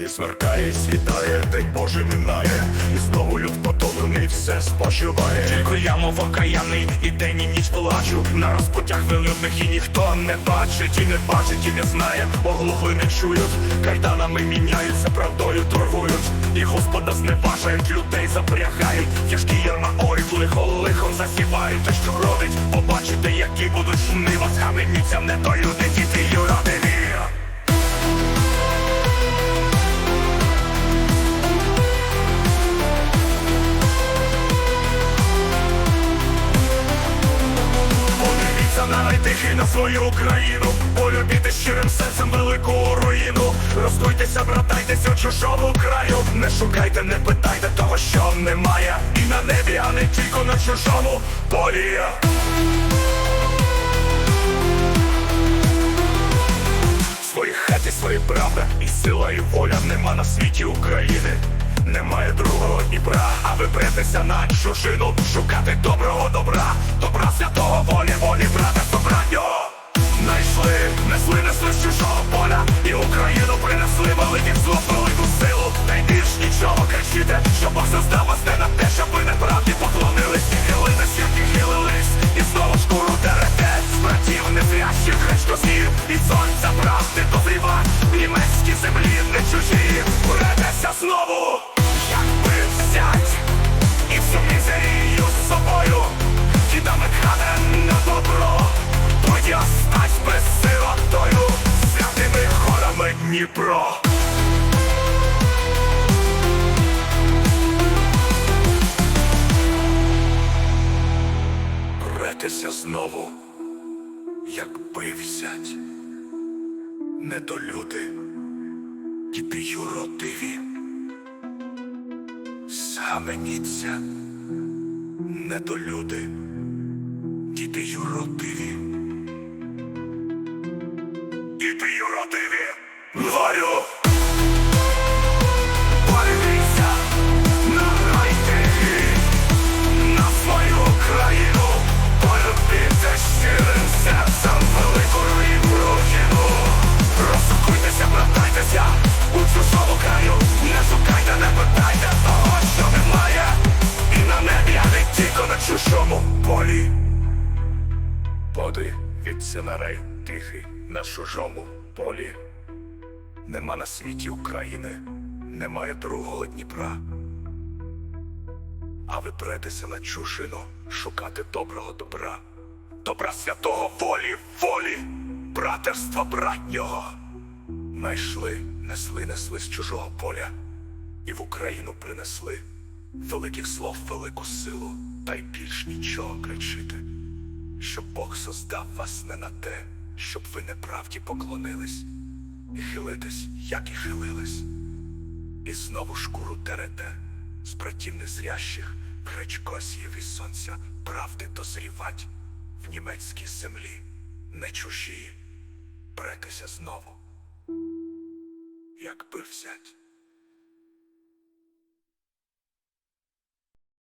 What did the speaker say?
І смеркає, світає, день Божий минає, і знову люд потолений все спочиває. Тільки я, мов окаянний, і день і ніч плачу. На розпуттях вилюдних і ніхто не бачить, і не бачить, і не знає, оглухли не чують, кайданами міняються, правдою торгують, і Господа зневажають, людей запрягають, тяжкі ярма ой, лихо лихом засівають, те, що родить, побачите, які будуть жнива, схаменіться не до люди, свою Україну, полюбіте щирим серцем велику руїну. Розкуйтеся, братайтеся у чужому краю. Не шукайте, не питайте того, що немає. І на небі, а не тільки на чужому полі. Свої хати, свої правда, і сила, і воля нема на світі України. Немає другого Дніпра, а ви бретеся на чужину, шукати доброго добра, добра святого волі, волі, незрящих хречкосів, і сонця правди дозріва, німецькі землі не чужі, бретеся знову, якби взять, і всю мізерію з собою, кидами краде на добро, тоді остать безсилотою, святими хорами Дніпро. Бретеся знову, якби взять недолюди, діти юродиві, саменіться, недолюди, діти юродиві, діти юродиві, говорю. Подивіться на рай тихий на чужому полі. Нема на світі України, немає другого Дніпра. А ви бретеся на чужину шукати доброго добра, добра святого волі, волі, братерства братнього. Найшли, несли, несли з чужого поля, і в Україну принесли великих слов, велику силу, та й більш нічого кричити, щоб Бог создав вас не на те, щоб ви неправді поклонились, і хилитесь, як і хилились. І знову шкуру терете, з братів незрящих, кречкосіїв і сонця правди дозрівать в німецькій землі, не чужі, бретеся знову, якби взять.